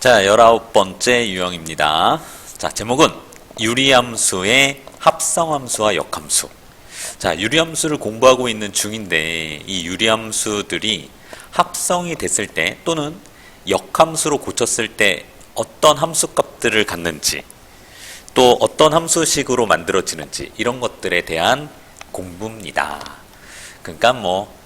자, 열아홉 번째 유형입니다. 자, 제목은 유리함수의 합성함수와 역함수. 자, 유리함수를 공부하고 있는 중인데 이 유리함수들이 합성이 됐을 때 또는 역함수로 고쳤을 때 어떤 함수 값들을 갖는지 또 어떤 함수식으로 만들어지는지 이런 것들에 대한 공부입니다. 그러니까 뭐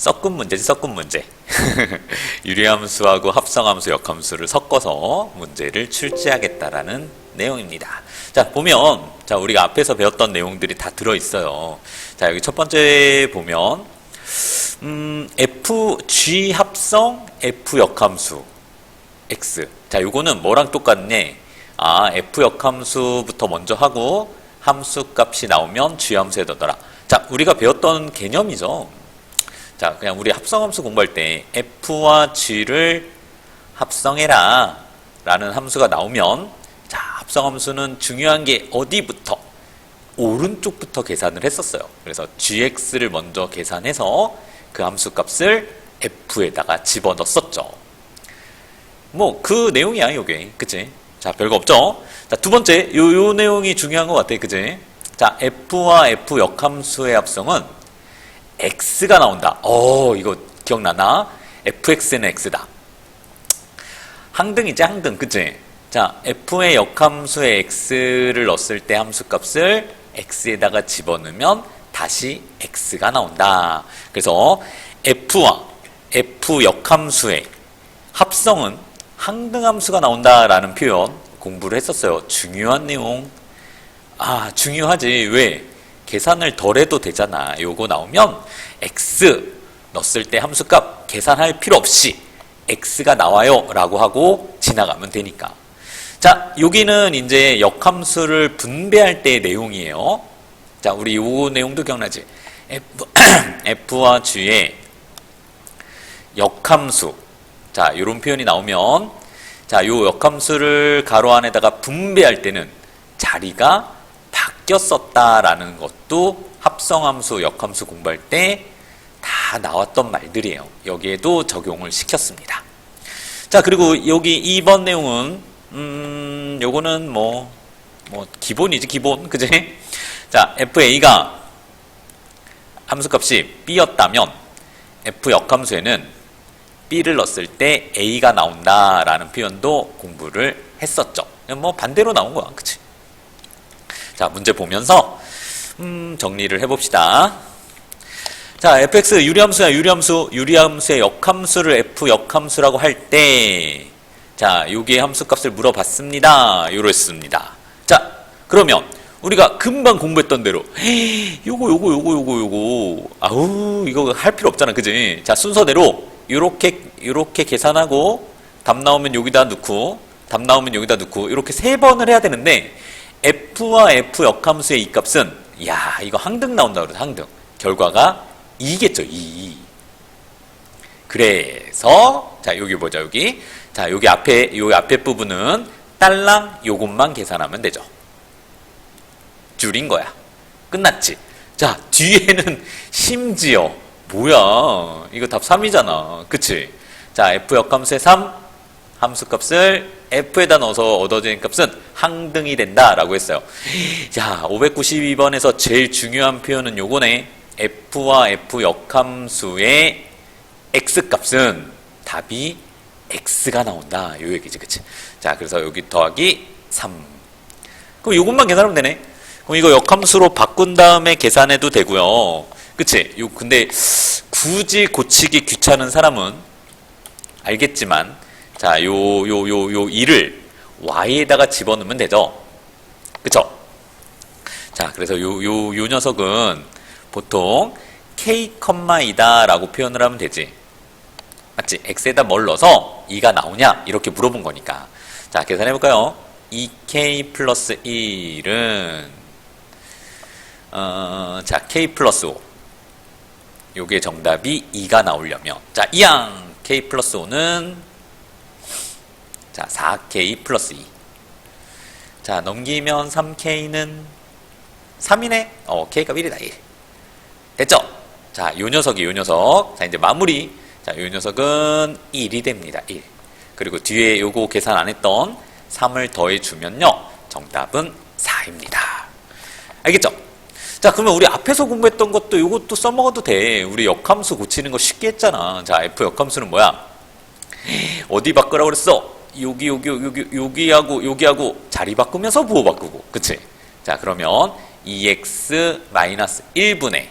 섞은 문제지 섞은 문제. 유리함수하고 합성함수, 역함수를 섞어서 문제를 출제하겠다라는 내용입니다. 자, 보면 자, 우리가 앞에서 배웠던 내용들이 다 들어 있어요. 자, 여기 첫 번째 보면 음, F G 합성 F 역함수 X. 자, 요거는 뭐랑 똑같네? 아, F 역함수부터 먼저 하고 함수 값이 나오면 G 함수에 넣어라. 자, 우리가 배웠던 개념이죠. 자, 그냥 우리 합성함수 공부할 때 f와 g를 합성해라 라는 함수가 나오면 자, 합성함수는 중요한 게 어디부터? 오른쪽부터 계산을 했었어요. 그래서 gx를 먼저 계산해서 그 함수 값을 f에다가 집어넣었었죠. 뭐 그 내용이야, 요게. 그치? 자, 별거 없죠? 자, 두 번째, 요, 요 내용이 중요한 것 같아. 그치? 자, f와 f 역함수의 합성은 x가 나온다. 어, 이거 기억나나? fx는 x다. 항등이지, 항등. 그치? 자, f의 역함수에 x를 넣었을 때 함수값을 x에다가 집어넣으면 다시 x가 나온다. 그래서 f와 f 역함수의 합성은 항등함수가 나온다라는 표현 공부를 했었어요. 중요한 내용. 아, 중요하지. 왜? 계산을 덜 해도 되잖아. 요거 나오면 x 넣었을 때 함수값 계산할 필요 없이 x가 나와요 라고 하고 지나가면 되니까. 자, 여기는 이제 역함수를 분배할 때의 내용이에요. 자, 우리 요 내용도 기억나지? f, f와 g의 역함수. 자, 요런 표현이 나오면 자, 요 역함수를 가로 안에다가 분배할 때는 자리가 바뀌었었다라는 것도 합성함수, 역함수 공부할 때 다 나왔던 말들이에요. 여기에도 적용을 시켰습니다. 자, 그리고 여기 2번 내용은, 음, 요거는 뭐, 뭐, 기본이지, 기본. 그지? 자, FA가 함수값이 B였다면, F 역함수에는 B를 넣었을 때 A가 나온다라는 표현도 공부를 했었죠. 뭐, 반대로 나온 거야. 그치? 자, 문제 보면서 음, 정리를 해봅시다. 자, fx 유리함수야 유리함수, 유리함수의 역함수를 f 역함수라고 할 때, 자, 여기에 함수값을 물어봤습니다. 요랬습니다. 자, 그러면 우리가 금방 공부했던 대로, 요거, 요거, 요거, 요거, 요거, 아우, 이거 할 필요 없잖아, 그지? 자, 순서대로 요렇게, 요렇게 계산하고 답 나오면 여기다 넣고, 답 나오면 여기다 넣고, 이렇게 세 번을 해야 되는데, f와 f 역함수의 이 값은 야 이거 항등 나온다 그러죠 항등. 결과가 2겠죠 2 그래서 자 여기 보자 여기. 자 여기 앞에 여기 앞에 부분은 딸랑 요것만 계산하면 되죠. 줄인 거야. 끝났지. 자 뒤에는 심지어 뭐야. 이거 답 3이잖아. 그치? 자 f 역함수의 3 함수값을 f에다 넣어서 얻어지는 값은 항등이 된다라고 했어요. 자, 592번에서 제일 중요한 표현은 요거네. f와 f 역함수의 x값은 답이 x가 나온다. 요 얘기지, 그치? 자, 그래서 여기 더하기 3. 그럼 요것만 계산하면 되네. 그럼 이거 역함수로 바꾼 다음에 계산해도 되고요. 그치? 요, 근데 굳이 고치기 귀찮은 사람은 알겠지만 자, 요, 요, 요, 요 2를 y에다가 집어넣으면 되죠. 그쵸? 자, 그래서 요, 요, 요 녀석은 보통 k, 이다 라고 표현을 하면 되지. 맞지? x에다 뭘 넣어서 2가 나오냐? 이렇게 물어본 거니까. 자, 계산해볼까요? 2k 플러스 1은, 어, 자, k 플러스 5. 요게 정답이 2가 나오려면. 자, 이항 k 플러스 5는 자, 4K 플러스 2. 자, 넘기면 3K는 3이네? 어, K가 1이다, 1. 됐죠? 자, 요 녀석이 요 녀석. 자, 이제 마무리. 자, 요 녀석은 1이 됩니다, 1. 그리고 뒤에 요거 계산 안 했던 3을 더해주면요. 정답은 4입니다. 알겠죠? 자, 그러면 우리 앞에서 공부했던 것도 요것도 써먹어도 돼. 우리 역함수 고치는 거 쉽게 했잖아. 자, F 역함수는 뭐야? 어디 바꾸라고 그랬어? 여기, 여기, 여기, 여기하고, 여기하고 자리 바꾸면서 부호 바꾸고. 그치? 자, 그러면 2x-1분의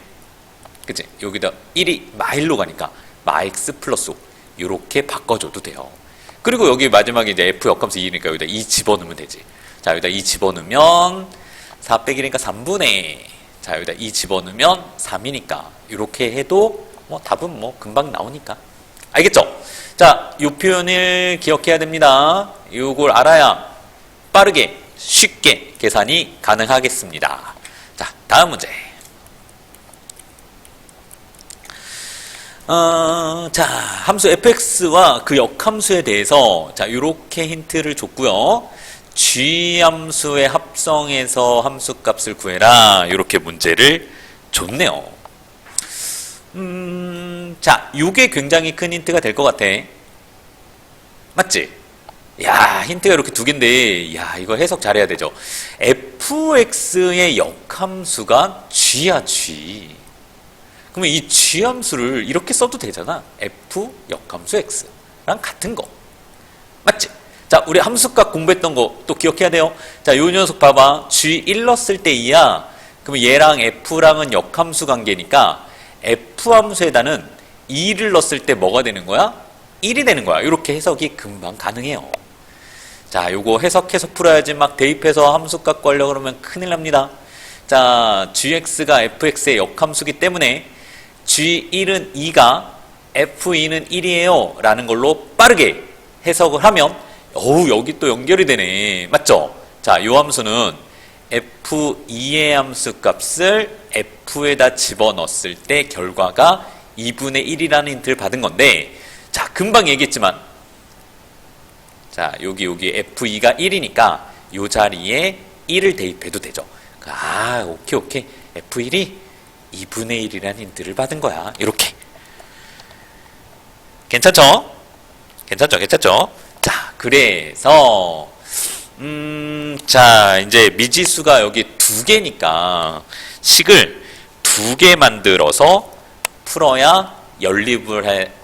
그치? 여기다 1이 마일로 가니까 마x 플러스 5 이렇게 바꿔줘도 돼요. 그리고 여기 마지막에 이제 f 역함수 2니까 여기다 2 집어넣으면 되지. 자, 여기다 2 집어넣으면 4 빼기니까 3분의 자, 여기다 2 집어넣으면 3이니까 이렇게 해도 뭐 답은 뭐 금방 나오니까. 알겠죠? 자, 이 표현을 기억해야 됩니다. 이걸 알아야 빠르게 쉽게 계산이 가능하겠습니다. 자, 다음 문제. 어, 자, 함수 fx와 그 역함수에 대해서 자, 이렇게 힌트를 줬고요. g 함수의 합성에서 함수 값을 구해라. 이렇게 문제를 줬네요. 음, 자, 요게 굉장히 큰 힌트가 될 것 같아. 맞지? 야, 힌트가 이렇게 두 개인데, 야, 이거 해석 잘해야 되죠. fx의 역함수가 g야, g. 그러면 이 g 함수를 이렇게 써도 되잖아. f 역함수 x랑 같은 거. 맞지? 자, 우리 함수값 공부했던 거 또 기억해야 돼요. 자, 요 녀석 봐봐. g1 넣었을 때 2야. 그러면 얘랑 f랑은 역함수 관계니까 f 함수에다는 2를 넣었을 때 뭐가 되는 거야? 1이 되는 거야. 이렇게 해석이 금방 가능해요. 자, 요거 해석해서 풀어야지 막 대입해서 함수값 구하려고 그러면 큰일 납니다. 자, gx가 fx의 역함수기 때문에 g1은 2가 f2는 1이에요. 라는 걸로 빠르게 해석을 하면 어우, 여기 또 연결이 되네. 맞죠? 자, 요 함수는 f2의 함수 값을 f에다 집어넣었을 때 결과가 2분의 1이라는 힌트를 받은 건데 자, 금방 얘기했지만 자, 여기 여기 f2가 1이니까 요 자리에 1을 대입해도 되죠. 아, 오케이 오케이. f1이 2분의 1이라는 힌트를 받은 거야. 이렇게. 괜찮죠? 괜찮죠? 괜찮죠? 자, 그래서 음, 자, 이제 미지수가 여기 두 개니까 식을 두 개 만들어서 풀어야 연립을 할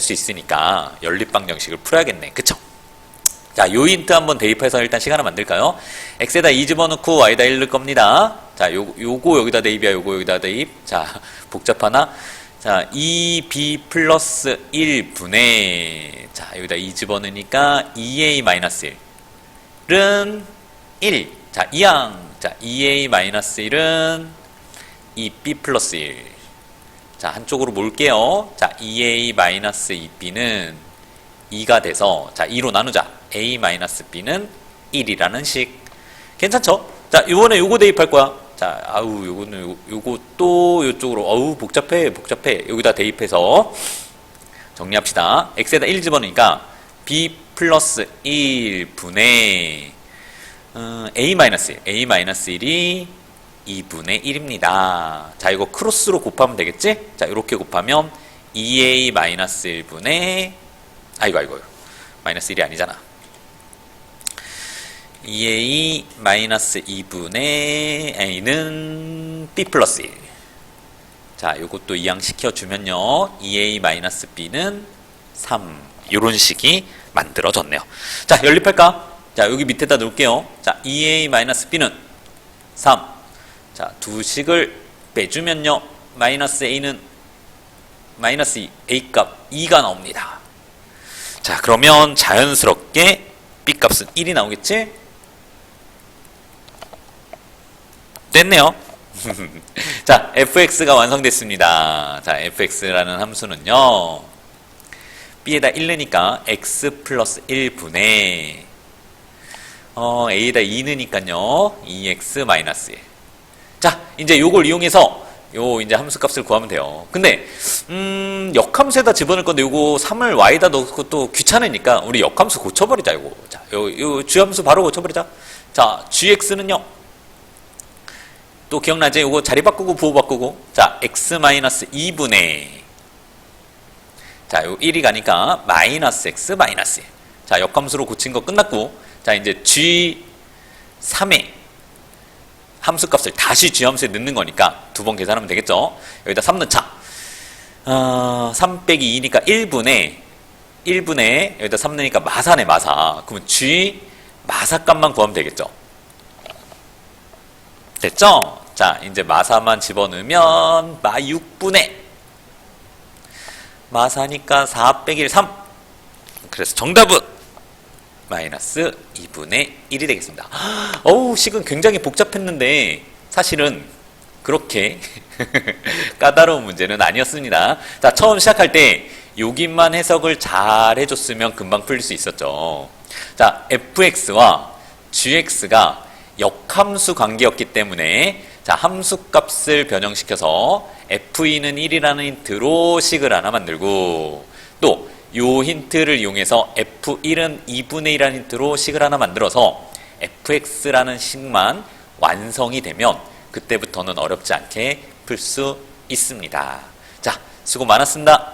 수 있으니까 연립방 정식을 풀어야겠네. 그쵸? 자, 요 힌트 한번 대입해서 일단 시간을 만들까요? x에다 2 집어넣고 y에다 1 넣을 겁니다. 자, 요, 요거 여기다 대입이야. 요거 여기다 대입. 자, 복잡하나? 자, 2b 플러스 1분의 자, 여기다 2 집어넣으니까 2a 마이너스 1은 1. 자, 2항. 자, 2a 마이너스 1은 2b 플러스 1. 자, 한쪽으로 몰게요. 자, 2a 마이너스 2b는 2가 돼서 자 2로 나누자. a 마이너스 b는 1이라는 식. 괜찮죠? 자 이번에 요거 대입할 거야. 자 아우 요거는 요, 요거 또 요쪽으로 어우 복잡해 복잡해. 여기다 대입해서 정리합시다. x에다 1 집어넣으니까 b 플러스 1분의 어, a 마이너스 1 a 마이너스 1이 2분의 1입니다. 자 이거 크로스로 곱하면 되겠지? 자 이렇게 곱하면 2a 마이너스 1분의 아이고 아이고 마이너스 1이 아니잖아. 2a 마이너스 2분의 a는 b 플러스 1 자, 요것도 이항시켜 주면요. 2a 마이너스 b는 3 요런 식이 만들어졌네요. 자, 연립할까? 자, 여기 밑에다 놓을게요. 자, 2a 마이너스 b는 3 자, 두 식을 빼주면요 마이너스 a는 마이너스 2, a 값 2가 나옵니다 자, 그러면 자연스럽게 b 값은 1이 나오겠지? 됐네요. 자, fx가 완성됐습니다. 자, fx라는 함수는요. b에다 1 넣으니까 x 플러스 1분의 어, a에다 2 넣으니까요. 2x 마이너스 1. 자, 이제 요걸 이용해서 요 이제 함수 값을 구하면 돼요. 근데 음, 역함수에다 집어넣을 건데 요거 3을 y에다 넣고 또 귀찮으니까 우리 역함수 고쳐버리자 요거. 자, 요, 요 g함수 바로 고쳐버리자. 자, gx는요. 또 기억나지? 요거 자리 바꾸고 부호 바꾸고. 자, x 마이너스 2분의 자, 요 1이 가니까 마이너스 x 마이너스 1. 자, 역함수로 고친 거 끝났고, 자, 이제 G3의 함수값을 다시 G함수에 넣는 거니까 두 번 계산하면 되겠죠? 여기다 3 넣자. 어, 3 빼기 2니까 1분의 1분의 여기다 3 넣으니까 마사네 마사. 그러면 G 마사값만 구하면 되겠죠? 됐죠? 자, 이제 마사만 집어넣으면 마 6분의 마사니까 4 빼기 1, 3. 그래서 정답은 마이너스 2분의 1이 되겠습니다. 어우, 식은 굉장히 복잡했는데 사실은 그렇게 까다로운 문제는 아니었습니다. 자, 처음 시작할 때 여기만 해석을 잘 해줬으면 금방 풀릴 수 있었죠. 자, fx와 gx가 역함수 관계였기 때문에 자, 함수 값을 변형시켜서 f는 1이라는 힌트로 식을 하나 만들고 또 요 힌트를 이용해서 f1은 2분의 1이라는 힌트로 식을 하나 만들어서 fx라는 식만 완성이 되면 그때부터는 어렵지 않게 풀 수 있습니다. 자, 수고 많았습니다.